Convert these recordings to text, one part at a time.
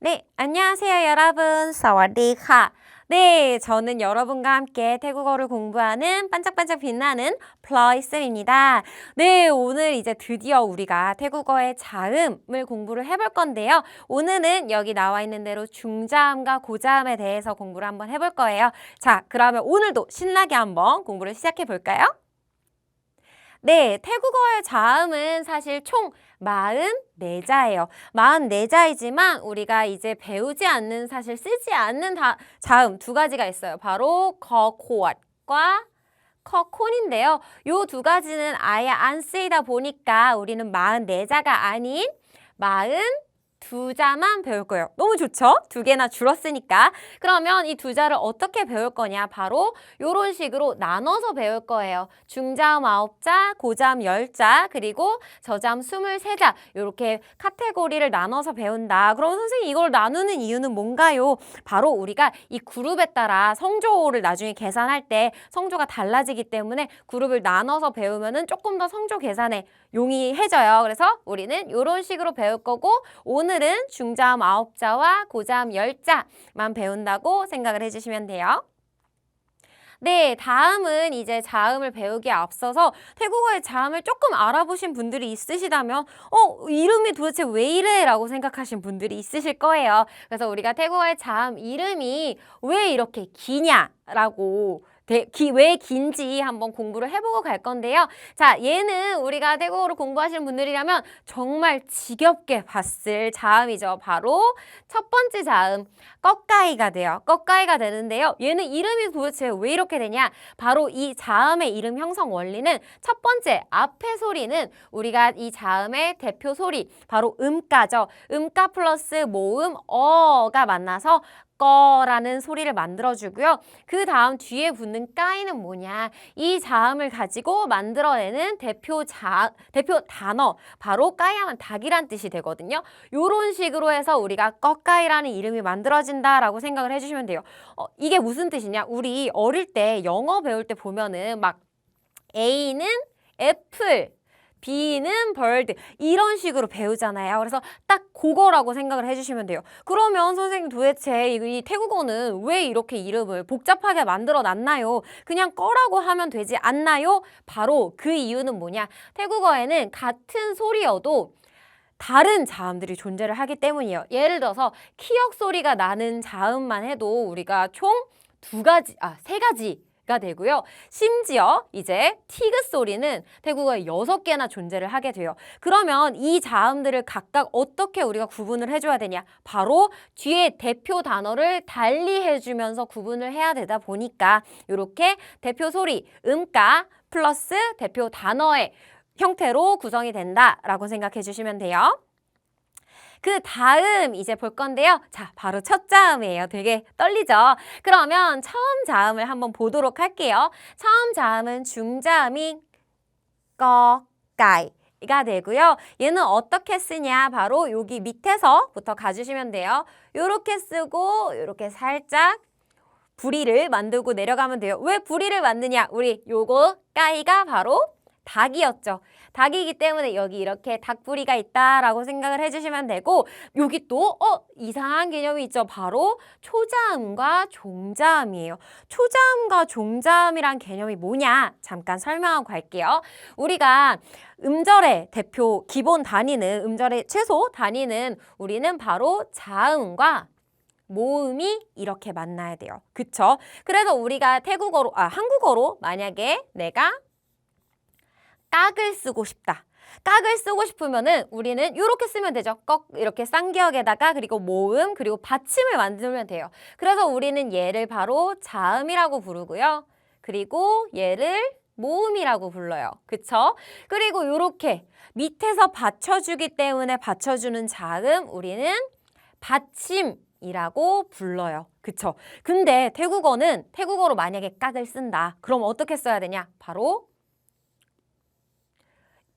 네, 안녕하세요, 여러분. 사와디카. 네, 저는 여러분과 함께 태국어를 공부하는 반짝반짝 빛나는 플러이쌤입니다. 네, 오늘 이제 드디어 우리가 태국어의 자음을 공부를 해볼 건데요. 오늘은 여기 나와 있는 대로 중자음과 고자음에 대해서 공부를 한번 해볼 거예요. 자, 그러면 오늘도 신나게 한번 공부를 시작해 볼까요? 네, 태국어의 자음은 사실 총 44자예요. 44자이지만 우리가 이제 배우지 않는 사실 쓰지 않는 다, 자음 두 가지가 있어요. 바로 거코왓과 커콘인데요. 요 두 가지는 아예 안 쓰이다 보니까 우리는 44자가 아닌 40 두 자만 배울 거예요. 너무 좋죠? 두 개나 줄었으니까. 그러면 이 두 자를 어떻게 배울 거냐? 바로 이런 식으로 나눠서 배울 거예요. 중자음 아홉 자, 고자음 열 자, 그리고 저자음 스물세 자 이렇게 카테고리를 나눠서 배운다. 그럼 선생님 이걸 나누는 이유는 뭔가요? 바로 우리가 이 그룹에 따라 성조를 나중에 계산할 때 성조가 달라지기 때문에 그룹을 나눠서 배우면은 조금 더 성조 계산에 용이해져요. 그래서 우리는 이런 식으로 배울 거고 오늘 은 중자음 아홉 자와 고자음 열 자만 배운다고 생각을 해주시면 돼요. 네, 다음은 이제 자음을 배우기에 앞서서 태국어의 자음을 조금 알아보신 분들이 있으시다면 어, 이름이 도대체 왜 이래? 라고 생각하신 분들이 있으실 거예요. 그래서 우리가 태국어의 자음 이름이 왜 이렇게 기냐 라고 왜 긴지 한번 공부를 해보고 갈 건데요. 자, 얘는 우리가 태국어로 공부하시는 분들이라면 정말 지겹게 봤을 자음이죠. 바로 첫 번째 자음, 꺾가이가 돼요. 꺾가이가 되는데요. 얘는 이름이 도대체 왜 이렇게 되냐? 바로 이 자음의 이름 형성 원리는 첫 번째, 앞에 소리는 우리가 이 자음의 대표 소리, 바로 음가죠. 음가 플러스 모음, 어가 만나서 거라는 소리를 만들어주고요. 그 다음 뒤에 붙는 까이는 뭐냐? 이 자음을 가지고 만들어내는 대표 자, 대표 단어, 바로 까이하면 닭이란 뜻이 되거든요. 요런 식으로 해서 우리가 꺾까이라는 이름이 만들어진다라고 생각을 해주시면 돼요. 어, 이게 무슨 뜻이냐? 우리 어릴 때 영어 배울 때 보면은 막 A는 애플, B는 bird 이런 식으로 배우잖아요. 그래서 딱 그거라고 생각을 해주시면 돼요. 그러면 선생님 도대체 이 태국어는 왜 이렇게 이름을 복잡하게 만들어 놨나요? 그냥 꺼라고 하면 되지 않나요? 바로 그 이유는 뭐냐? 태국어에는 같은 소리여도 다른 자음들이 존재를 하기 때문이에요. 예를 들어서 키역 소리가 나는 자음만 해도 우리가 총 두 가지, 아, 세 가지 가 되고요. 심지어 이제 티귿 소리는 태국어에 여섯 개나 존재를 하게 돼요. 그러면 이 자음들을 각각 어떻게 우리가 구분을 해줘야 되냐? 바로 뒤에 대표 단어를 달리 해주면서 구분을 해야 되다 보니까 이렇게 대표 소리, 음가 플러스 대표 단어의 형태로 구성이 된다라고 생각해 주시면 돼요. 그 다음 이제 볼 건데요. 자, 바로 첫 자음이에요. 되게 떨리죠? 그러면 처음 자음을 한번 보도록 할게요. 처음 자음은 중자음인 꺼 까이. 가 되고요. 얘는 어떻게 쓰냐? 바로 여기 밑에서부터 가주시면 돼요. 요렇게 쓰고 요렇게 살짝 부리를 만들고 내려가면 돼요. 왜 부리를 만드냐? 우리 요거 까이가 바로 닭이었죠. 닭이기 때문에 여기 이렇게 닭부리가 있다라고 생각을 해주시면 되고 여기 또 어, 이상한 개념이 있죠. 바로 초자음과 종자음이에요. 초자음과 종자음이란 개념이 뭐냐? 잠깐 설명하고 갈게요. 우리가 음절의 대표 기본 단위는 음절의 최소 단위는 우리는 바로 자음과 모음이 이렇게 만나야 돼요. 그쵸? 그래서 우리가 태국어로, 아, 한국어로 만약에 내가 깍을 쓰고 싶다. 깍을 쓰고 싶으면은 우리는 이렇게 쓰면 되죠. 꺽 이렇게 쌍기역에다가 그리고 모음 그리고 받침을 만들면 돼요. 그래서 우리는 얘를 바로 자음이라고 부르고요. 그리고 얘를 모음이라고 불러요. 그쵸? 그리고 이렇게 밑에서 받쳐주기 때문에 받쳐주는 자음 우리는 받침이라고 불러요. 그쵸? 근데 태국어는 태국어로 만약에 깍을 쓴다. 그럼 어떻게 써야 되냐? 바로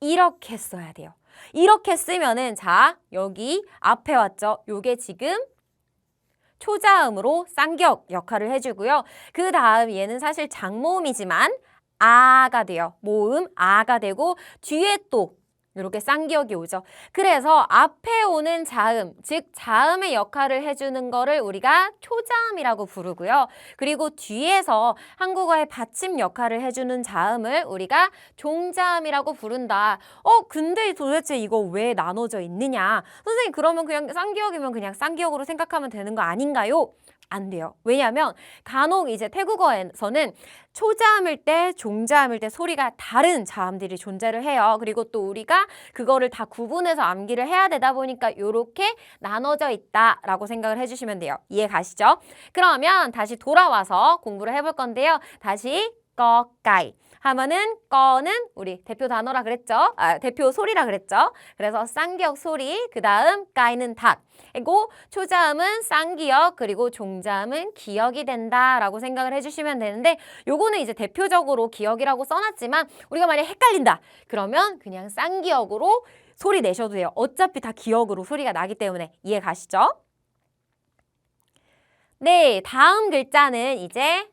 이렇게 써야 돼요. 이렇게 쓰면은 자 여기 앞에 왔죠. 요게 지금 초자음으로 쌍격 역할을 해주고요. 그 다음 얘는 사실 장모음이지만 아가 돼요. 모음 아가 되고 뒤에 또 이렇게 쌍기역이 오죠. 그래서 앞에 오는 자음, 즉 자음의 역할을 해주는 거를 우리가 초자음이라고 부르고요. 그리고 뒤에서 한국어의 받침 역할을 해주는 자음을 우리가 종자음이라고 부른다. 어, 근데 도대체 이거 왜 나눠져 있느냐? 선생님 그러면 그냥 쌍기역이면 그냥 쌍기역으로 생각하면 되는 거 아닌가요? 안 돼요. 왜냐하면 간혹 이제 태국어에서는 초자음일 때, 종자음일 때 소리가 다른 자음들이 존재를 해요. 그리고 또 우리가 그거를 다 구분해서 암기를 해야 되다 보니까 이렇게 나눠져 있다라고 생각을 해주시면 돼요. 이해 가시죠? 그러면 다시 돌아와서 공부를 해볼 건데요. 다시 꺼까이 하면은 꺼는 우리 대표 단어라 그랬죠? 아, 대표 소리라 그랬죠? 그래서 쌍기역 소리, 그 다음 까이는 닭. 그리고 초자음은 쌍기역 그리고 종자음은 기역이 된다라고 생각을 해주시면 되는데 요거는 이제 대표적으로 기역이라고 써놨지만 우리가 만약 헷갈린다 그러면 그냥 쌍기역으로 소리 내셔도 돼요. 어차피 다 기역으로 소리가 나기 때문에 이해 가시죠? 네, 다음 글자는 이제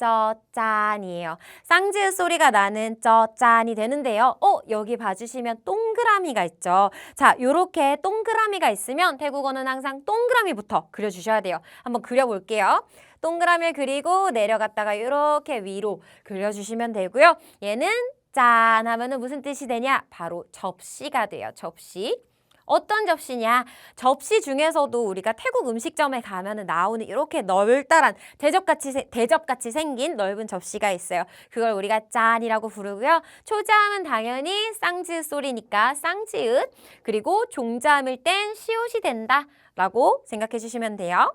쩌짠이에요. 쌍지읒 소리가 나는 쩌짠이 되는데요. 어, 여기 봐주시면 동그라미가 있죠. 자, 요렇게 동그라미가 있으면 태국어는 항상 동그라미부터 그려주셔야 돼요. 한번 그려볼게요. 동그라미를 그리고 내려갔다가 이렇게 위로 그려주시면 되고요. 얘는 짠 하면은 무슨 뜻이 되냐? 바로 접시가 돼요. 접시. 어떤 접시냐? 접시 중에서도 우리가 태국 음식점에 가면은 나오는 이렇게 널따란 대접같이 세- 대접같이 생긴 넓은 접시가 있어요. 그걸 우리가 짠이라고 부르고요. 초자음은 당연히 쌍지읒 소리니까 쌍지읒 그리고 종자음일 땐 시옷이 된다라고 생각해 주시면 돼요.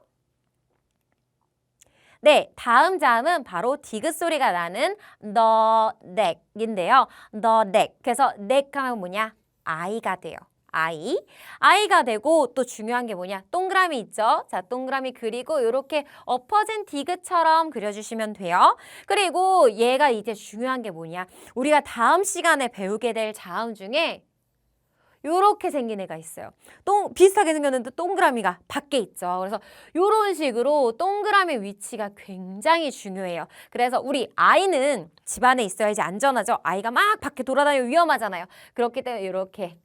네, 다음 자음은 바로 디귿 소리가 나는 the neck인데요. the neck. 그래서 neck 하면 뭐냐? 아이가 돼요. 아이. 아이가 되고 또 중요한 게 뭐냐? 동그라미 있죠? 자, 동그라미 그리고 이렇게 엎어진 디귿처럼 그려주시면 돼요. 그리고 얘가 이제 중요한 게 뭐냐? 우리가 다음 시간에 배우게 될 자음 중에 요렇게 생긴 애가 있어요. 동 비슷하게 생겼는데 동그라미가 밖에 있죠. 그래서 요런 식으로 동그라미 위치가 굉장히 중요해요. 그래서 우리 아이는 집안에 있어야지 안전하죠. 아이가 막 밖에 돌아다니면 위험하잖아요. 그렇기 때문에 이렇게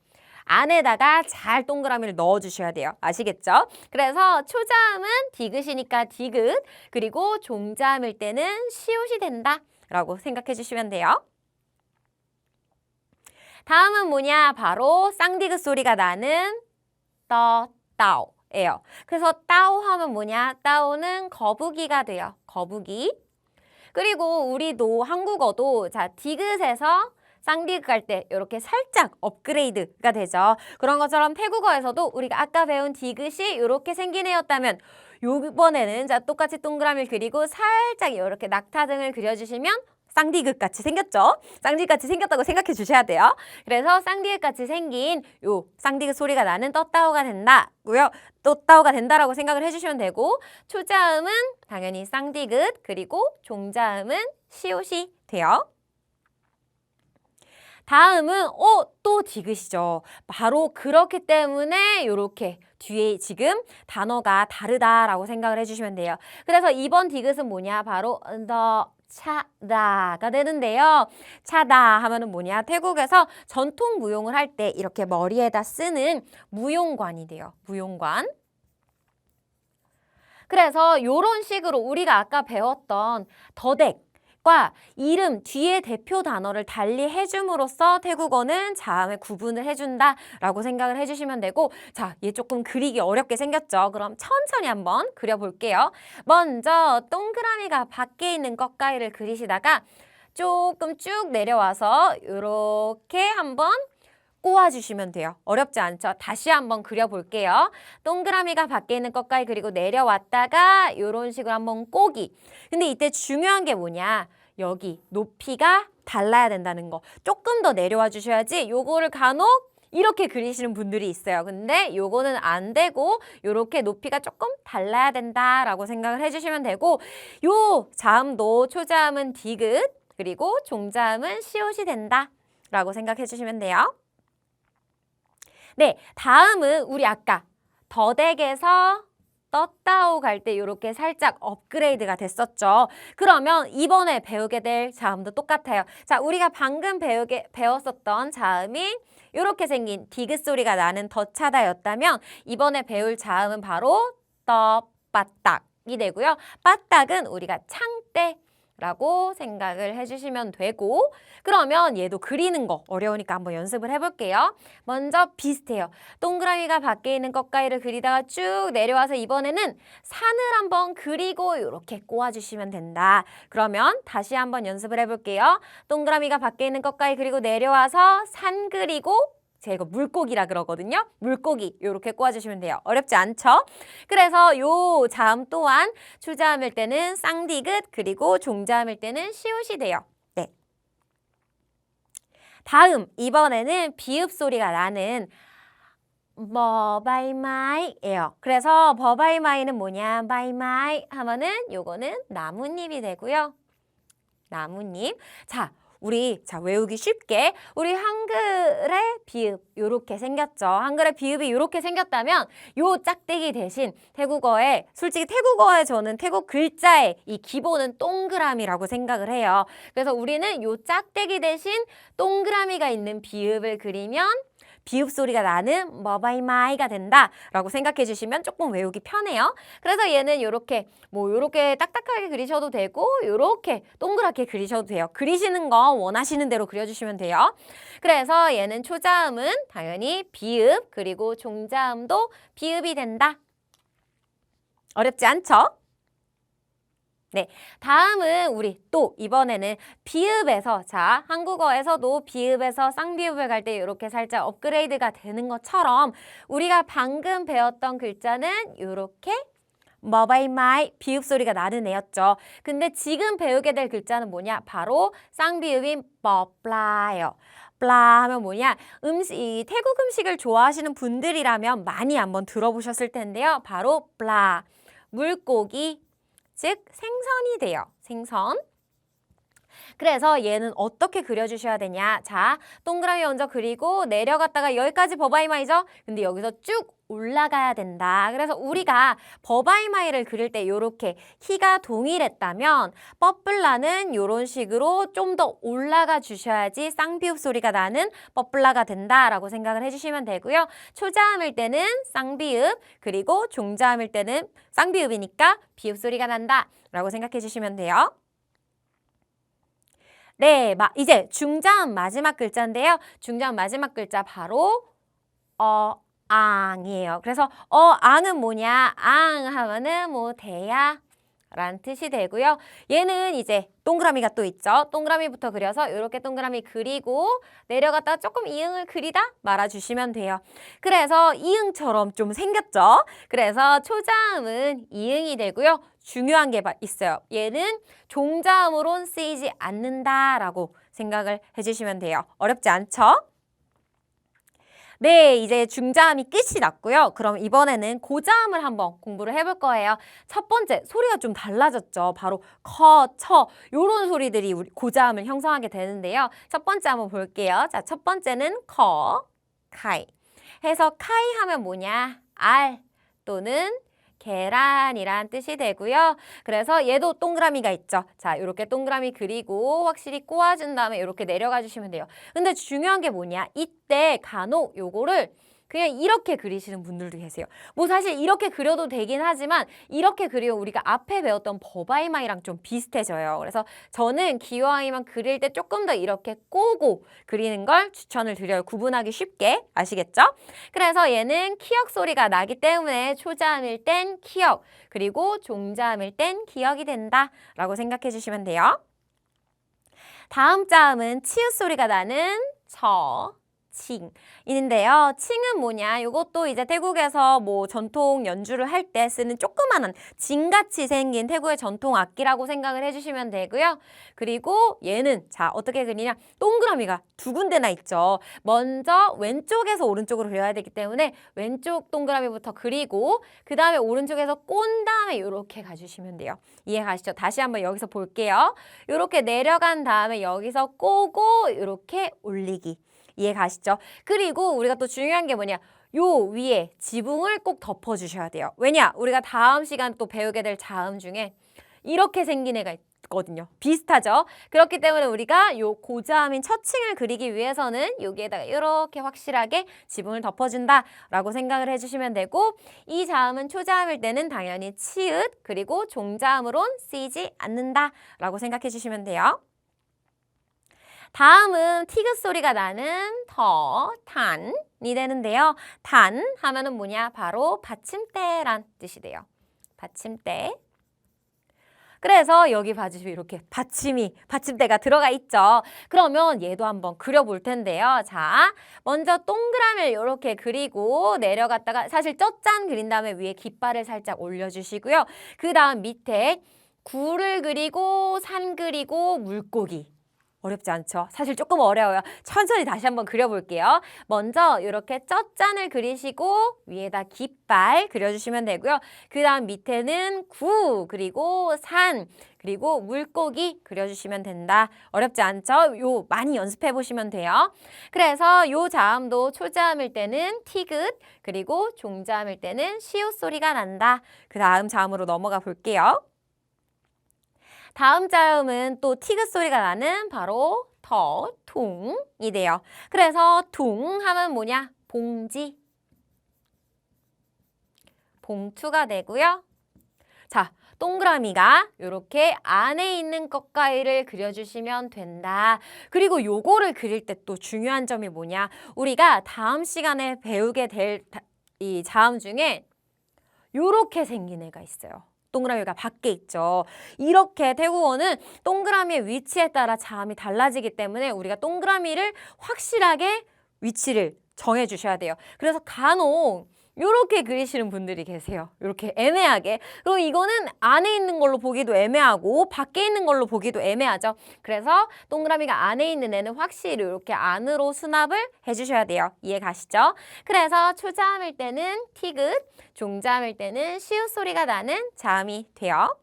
안에다가 잘 동그라미를 넣어 주셔야 돼요. 아시겠죠? 그래서 초자음은 디귿이니까 디귿, 그리고 종자음일 때는 시옷이 된다 라고 생각해 주시면 돼요. 다음은 뭐냐? 바로 쌍디귿 소리가 나는 떠, 따오 예요. 그래서 따오 하면 뭐냐? 따오는 거북이가 돼요. 거북이. 그리고 우리도 한국어도 자 디귿에서 쌍디귿 갈때 이렇게 살짝 업그레이드가 되죠. 그런 것처럼 태국어에서도 우리가 아까 배운 디귿이 이렇게 생긴 애였다면 요번에는 자 똑같이 동그라미를 그리고 살짝 이렇게 낙타 등을 그려주시면 쌍디귿 같이 생겼죠? 쌍디귿 같이 생겼다고 생각해 주셔야 돼요. 그래서 쌍디귿 같이 생긴 요 쌍디귿 소리가 나는 떴다오가 된다고요. 떴다오가 된다라고 생각을 해주시면 되고 초자음은 당연히 쌍디귿 그리고 종자음은 시옷이 돼요. 다음은 어, 또 디귿이죠. 바로 그렇기 때문에 이렇게 뒤에 지금 단어가 다르다라고 생각을 해주시면 돼요. 그래서 이번 디귿은 뭐냐? 바로 더 차다가 되는데요. 차다 하면은 뭐냐? 태국에서 전통 무용을 할 때 이렇게 머리에다 쓰는 무용관이 돼요. 무용관. 그래서 이런 식으로 우리가 아까 배웠던 더덱 과 이름 뒤에 대표 단어를 달리 해줌으로써 태국어는 자음의 구분을 해준다라고 생각을 해주시면 되고 자, 얘 조금 그리기 어렵게 생겼죠. 그럼 천천히 한번 그려볼게요. 먼저 동그라미가 밖에 있는 꺾가이를 그리시다가 조금 쭉 내려와서 이렇게 한번 꼬아주시면 돼요. 어렵지 않죠? 다시 한번 그려볼게요. 동그라미가 밖에 있는 것까지 그리고 내려왔다가 이런 식으로 한번 꼬기. 근데 이때 중요한 게 뭐냐? 여기 높이가 달라야 된다는 거. 조금 더 내려와 주셔야지 요거를 간혹 이렇게 그리시는 분들이 있어요. 근데 요거는 안 되고 요렇게 높이가 조금 달라야 된다라고 생각을 해주시면 되고 요 자음도 초자음은 디귿 그리고 종자음은 시옷이 된다 라고 생각해 주시면 돼요. 네, 다음은 우리 아까 더덱에서 떴다오 갈 때 이렇게 살짝 업그레이드가 됐었죠. 그러면 이번에 배우게 될 자음도 똑같아요. 자, 우리가 방금 배우게, 배웠었던 자음이 이렇게 생긴 디귿 소리가 나는 덧차다였다면 이번에 배울 자음은 바로 떠빠딱이 되고요. 빠딱은 우리가 창대 라고 생각을 해주시면 되고 그러면 얘도 그리는 거 어려우니까 한번 연습을 해볼게요. 먼저 비슷해요. 동그라미가 밖에 있는 꽃가위를 그리다가 쭉 내려와서 이번에는 산을 한번 그리고 이렇게 꼬아주시면 된다. 그러면 다시 한번 연습을 해볼게요. 동그라미가 밖에 있는 꽃가위 그리고 내려와서 산 그리고 제가 이거 물고기라 그러거든요. 물고기 이렇게 꼬아주시면 돼요. 어렵지 않죠? 그래서 요 자음 또한 초자음일 때는 쌍디귿 그리고 종자음일 때는 시옷이 돼요. 네. 다음 이번에는 비읍 소리가 나는 버바이마이예요. 그래서 버바이마이는 뭐냐? 바이마이 하면은 요거는 나뭇잎이 되고요. 나뭇잎. 자, 우리 자 외우기 쉽게 우리 한글의 비읍 요렇게 생겼죠. 한글의 비읍이 요렇게 생겼다면 요 짝대기 대신 태국어에 솔직히 태국어에 저는 태국 글자의 이 기본은 동그라미라고 생각을 해요. 그래서 우리는 요 짝대기 대신 동그라미가 있는 비읍을 그리면 비읍 소리가 나는 머바이마이가 된다 라고 생각해 주시면 조금 외우기 편해요. 그래서 얘는 요렇게 뭐 요렇게 딱딱하게 그리셔도 되고 요렇게 동그랗게 그리셔도 돼요. 그리시는 거 원하시는 대로 그려주시면 돼요. 그래서 얘는 초자음은 당연히 비읍 그리고 종자음도 비읍이 된다. 어렵지 않죠? 네, 다음은 우리 또 이번에는 비읍에서 자 한국어에서도 비읍에서 쌍비읍을 갈 때 이렇게 살짝 업그레이드가 되는 것처럼 우리가 방금 배웠던 글자는 이렇게 머바이 마이 비읍 소리가 나는 애였죠. 근데 지금 배우게 될 글자는 뭐냐? 바로 쌍비읍인 버플라예요. 플라 하면 뭐냐? 음식, 이 태국 음식을 좋아하시는 분들이라면 많이 한번 들어보셨을 텐데요. 바로 플라 물고기 즉 생선이 돼요. 생선. 그래서 얘는 어떻게 그려주셔야 되냐? 자, 동그라미 먼저 그리고 내려갔다가 여기까지 버바이마이죠? 근데 여기서 쭉 올라가야 된다. 그래서 우리가 버바이마이를 그릴 때 이렇게 키가 동일했다면 뻐플라는 이런 식으로 좀 더 올라가 주셔야지 쌍비읍 소리가 나는 뻐플라가 된다라고 생각을 해주시면 되고요. 초자음일 때는 쌍비읍 그리고 종자음일 때는 쌍비읍이니까 비읍 소리가 난다라고 생각해 주시면 돼요. 네, 마, 이제 중자음 마지막 글자인데요. 중자음 마지막 글자 바로 어, 앙이에요. 그래서 어, 앙은 뭐냐? 앙 하면은 뭐 대야 라는 뜻이 되고요. 얘는 이제 동그라미가 또 있죠. 동그라미부터 그려서 이렇게 동그라미 그리고 내려갔다가 조금 이응을 그리다 말아주시면 돼요. 그래서 이응처럼 좀 생겼죠. 그래서 초자음은 이응이 되고요. 중요한 게 있어요. 얘는 종자음으론 쓰이지 않는다라고 생각을 해주시면 돼요. 어렵지 않죠? 네, 이제 중자음이 끝이 났고요. 그럼 이번에는 고자음을 한번 공부를 해볼 거예요. 첫 번째, 소리가 좀 달라졌죠. 바로 커, 처, 요런 소리들이 우리 고자음을 형성하게 되는데요. 첫 번째 한번 볼게요. 자, 첫 번째는 커, 카이. 해서 카이 하면 뭐냐? 알 또는 계란이란 뜻이 되고요. 그래서 얘도 동그라미가 있죠. 자, 이렇게 동그라미 그리고 확실히 꼬아준 다음에 이렇게 내려가 주시면 돼요. 근데 중요한 게 뭐냐? 이때 간혹 요거를 그냥 이렇게 그리시는 분들도 계세요. 뭐 사실 이렇게 그려도 되긴 하지만 이렇게 그리면 우리가 앞에 배웠던 버바이마이랑 좀 비슷해져요. 그래서 저는 기와이만 그릴 때 조금 더 이렇게 꼬고 그리는 걸 추천을 드려요. 구분하기 쉽게 아시겠죠? 그래서 얘는 키역 소리가 나기 때문에 초자음일 땐 키역 그리고 종자음일 땐 기역이 된다 라고 생각해 주시면 돼요. 다음 자음은 치읓 소리가 나는 저, 칭. 인데요. 칭은 뭐냐? 이것도 이제 태국에서 뭐 전통 연주를 할 때 쓰는 조그마한 징같이 생긴 태국의 전통 악기라고 생각을 해주시면 되고요. 그리고 얘는 자 어떻게 그리냐? 동그라미가 두 군데나 있죠. 먼저 왼쪽에서 오른쪽으로 그려야 되기 때문에 왼쪽 동그라미부터 그리고 그 다음에 오른쪽에서 꼰 다음에 이렇게 가주시면 돼요. 이해 가시죠? 다시 한번 여기서 볼게요. 이렇게 내려간 다음에 여기서 꼬고 이렇게 올리기. 이해 가시죠? 그리고 우리가 또 중요한 게 뭐냐? 요 위에 지붕을 꼭 덮어주셔야 돼요. 왜냐? 우리가 다음 시간 또 배우게 될 자음 중에 이렇게 생긴 애가 있거든요. 비슷하죠? 그렇기 때문에 우리가 요 고자음인 첫 층을 그리기 위해서는 여기에다가 이렇게 확실하게 지붕을 덮어준다라고 생각을 해주시면 되고 이 자음은 초자음일 때는 당연히 치읓 그리고 종자음으론 쓰이지 않는다라고 생각해 주시면 돼요. 다음은 티귿 소리가 나는 더, 단이 되는데요. 단 하면은 뭐냐? 바로 받침대란 뜻이 돼요. 받침대. 그래서 여기 봐주시면 이렇게 받침이, 받침대가 들어가 있죠. 그러면 얘도 한번 그려볼 텐데요. 자, 먼저 동그라미를 이렇게 그리고 내려갔다가 사실 쩌짠 그린 다음에 위에 깃발을 살짝 올려주시고요. 그 다음 밑에 구를 그리고 산 그리고 물고기. 어렵지 않죠? 사실 조금 어려워요. 천천히 다시 한번 그려볼게요. 먼저 이렇게 쩌짠을 그리시고 위에다 깃발 그려주시면 되고요. 그 다음 밑에는 구 그리고 산 그리고 물고기 그려주시면 된다. 어렵지 않죠? 요 많이 연습해 보시면 돼요. 그래서 요 자음도 초자음일 때는 티귿 그리고 종자음일 때는 시옷 소리가 난다. 그 다음 자음으로 넘어가 볼게요. 다음 자음은 또 티귿 소리가 나는 바로 더, 퉁이 돼요. 그래서 퉁 하면 뭐냐? 봉지. 봉투가 되고요. 자, 동그라미가 이렇게 안에 있는 것가위를 그려주시면 된다. 그리고 요거를 그릴 때 또 중요한 점이 뭐냐? 우리가 다음 시간에 배우게 될 이 자음 중에 요렇게 생긴 애가 있어요. 동그라미가 밖에 있죠. 이렇게 태국어는 동그라미의 위치에 따라 자음이 달라지기 때문에 우리가 동그라미를 확실하게 위치를 정해 주셔야 돼요. 그래서 간혹 이렇게 그리시는 분들이 계세요. 이렇게 애매하게. 그리고 이거는 안에 있는 걸로 보기도 애매하고 밖에 있는 걸로 보기도 애매하죠. 그래서 동그라미가 안에 있는 애는 확실히 이렇게 안으로 수납을 해주셔야 돼요. 이해 가시죠? 그래서 초자음일 때는 티귿, 종자음일 때는 시읒 소리가 나는 자음이 돼요.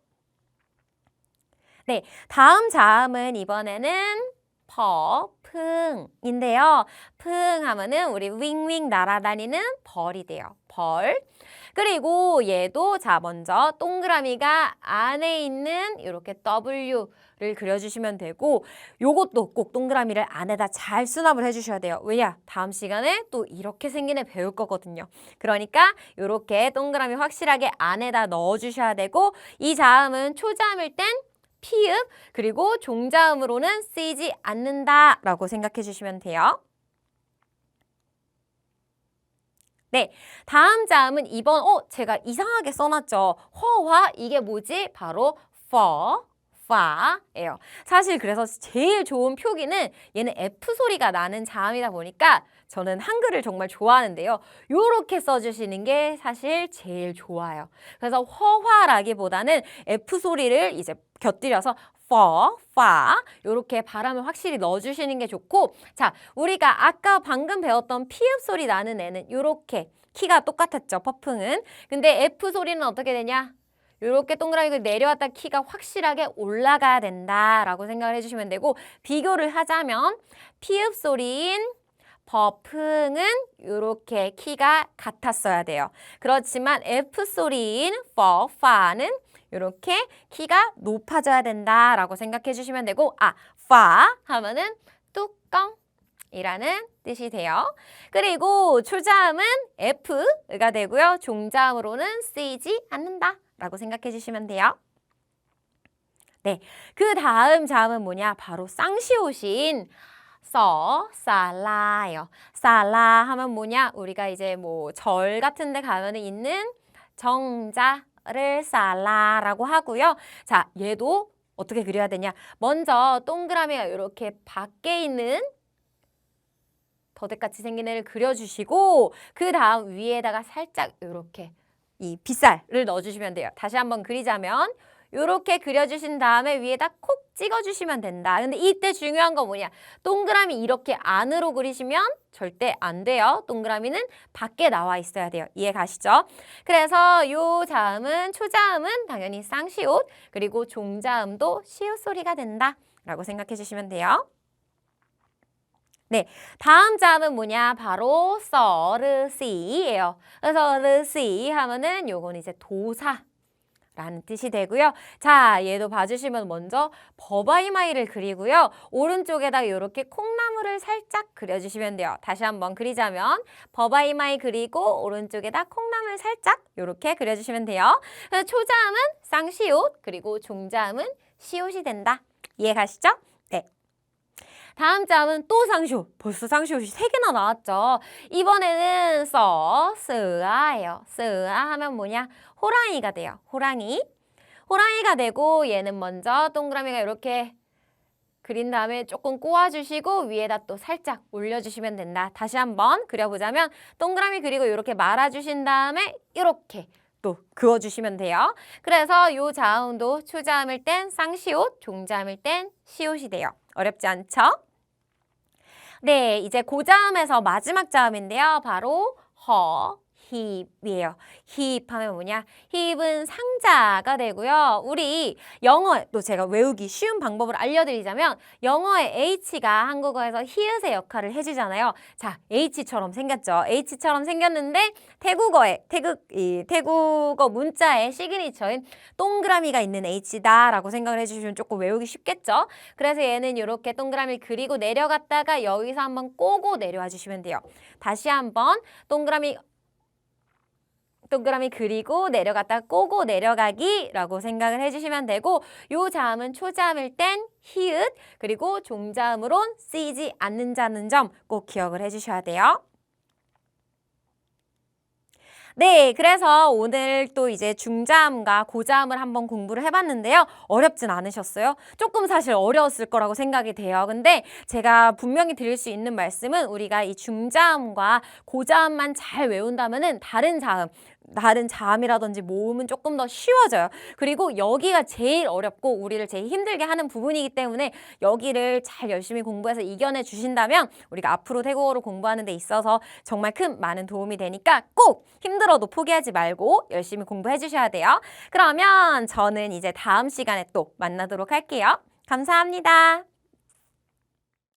네, 다음 자음은 이번에는 퍼, 풍인데요. 풍 하면은 우리 윙윙 날아다니는 벌이 돼요. 벌. 그리고 얘도 자 먼저 동그라미가 안에 있는 이렇게 W를 그려주시면 되고 요것도 꼭 동그라미를 안에다 잘 수납을 해주셔야 돼요. 왜냐? 다음 시간에 또 이렇게 생긴 애 배울 거거든요. 그러니까 이렇게 동그라미 확실하게 안에다 넣어주셔야 되고 이 자음은 초자음일 땐 피읍 그리고 종자음으로는 쓰이지 않는다 라고 생각해 주시면 돼요. 네, 다음 자음은 이번 어 제가 이상하게 써놨죠. 허화 이게 뭐지? 바로 for, fa예요. 사실 그래서 제일 좋은 표기는 얘는 F 소리가 나는 자음이다 보니까 저는 한글을 정말 좋아하는데요. 요렇게 써주시는 게 사실 제일 좋아요. 그래서 허화라기보다는 F 소리를 이제 곁들여서 fa 이렇게 발음을 확실히 넣어주시는 게 좋고 자 우리가 아까 방금 배웠던 피읍 소리 나는 애는 이렇게 키가 똑같았죠 퍼풍은 근데 F 소리는 어떻게 되냐 이렇게 동그라미가 내려왔다 키가 확실하게 올라가야 된다라고 생각을 해주시면 되고 비교를 하자면 피읍 소리인 버풍은 이렇게 키가 같았어야 돼요. 그렇지만 F 소리인 for, fa는 이렇게 키가 높아져야 된다라고 생각해 주시면 되고 아, fa 하면은 뚜껑이라는 뜻이 돼요. 그리고 초자음은 F가 되고요. 종자음으로는 쓰이지 않는다라고 생각해 주시면 돼요. 네, 그 다음 자음은 뭐냐? 바로 쌍시옷인 써, 살라요. 살라 하면 뭐냐? 우리가 이제 뭐 절 같은 데 가면 있는 정자를 살라라고 하고요. 자, 얘도 어떻게 그려야 되냐? 먼저 동그라미가 이렇게 밖에 있는 더덕같이 생긴 애를 그려주시고 그 다음 위에다가 살짝 이렇게 이 빗살을 넣어주시면 돼요. 다시 한번 그리자면 이렇게 그려주신 다음에 위에다 콕 찍어주시면 된다. 근데 이때 중요한 거 뭐냐? 동그라미 이렇게 안으로 그리시면 절대 안 돼요. 동그라미는 밖에 나와 있어야 돼요. 이해 가시죠? 그래서 요 자음은 초자음은 당연히 쌍시옷 그리고 종자음도 시옷 소리가 된다. 라고 생각해 주시면 돼요. 네, 다음 자음은 뭐냐? 바로 서르시예요. 그래서 르시 하면은 요건 이제 도사. 라는 뜻이 되고요. 자, 얘도 봐주시면 먼저 버바이마이를 그리고요. 오른쪽에다가 이렇게 콩나물을 살짝 그려주시면 돼요. 다시 한번 그리자면 버바이마이 그리고 오른쪽에다 콩나물 살짝 이렇게 그려주시면 돼요. 초자음은 쌍시옷 그리고 종자음은 시옷이 된다. 이해 가시죠? 네. 다음 자음은 또 쌍시옷. 벌써 쌍시옷이 세 개나 나왔죠. 이번에는 써, 스아예요. 스아 하면 뭐냐? 호랑이가 돼요. 호랑이. 호랑이가 되고 얘는 먼저 동그라미가 이렇게 그린 다음에 조금 꼬아주시고 위에다 또 살짝 올려주시면 된다. 다시 한번 그려보자면 동그라미 그리고 이렇게 말아주신 다음에 이렇게 또 그어주시면 돼요. 그래서 요 자음도 초자음일 땐 쌍시옷, 종자음일 땐 시옷이 돼요. 어렵지 않죠? 네, 이제 고자음에서 마지막 자음인데요. 바로 허, 힙이에요. 힙 하면 뭐냐? 힙은 상자가 되고요. 우리 영어 또 제가 외우기 쉬운 방법을 알려드리자면 영어의 H가 한국어에서 히읗의 역할을 해주잖아요. 자, H처럼 생겼죠. H처럼 생겼는데 태국어에 태국 이 태국어 문자의 시그니처인 동그라미가 있는 H다라고 생각을 해주시면 조금 외우기 쉽겠죠. 그래서 얘는 이렇게 동그라미 그리고 내려갔다가 여기서 한번 꼬고 내려와 주시면 돼요. 다시 한번 동그라미 동그라미 그리고 내려갔다 꼬고 내려가기라고 생각을 해주시면 되고 요 자음은 초자음일 땐 히읗 그리고 종자음으론 쓰이지 않는다는 점 꼭 기억을 해주셔야 돼요. 네, 그래서 오늘 또 이제 중자음과 고자음을 한번 공부를 해봤는데요. 어렵진 않으셨어요? 조금 사실 어려웠을 거라고 생각이 돼요. 근데 제가 분명히 드릴 수 있는 말씀은 우리가 이 중자음과 고자음만 잘 외운다면은 다른 자음, 다른 자음이라든지 모음은 조금 더 쉬워져요. 그리고 여기가 제일 어렵고 우리를 제일 힘들게 하는 부분이기 때문에 여기를 잘 열심히 공부해서 이겨내 주신다면 우리가 앞으로 태국어를 공부하는 데 있어서 정말 큰 많은 도움이 되니까 꼭 힘들어도 포기하지 말고 열심히 공부해 주셔야 돼요. 그러면 저는 이제 다음 시간에 또 만나도록 할게요. 감사합니다.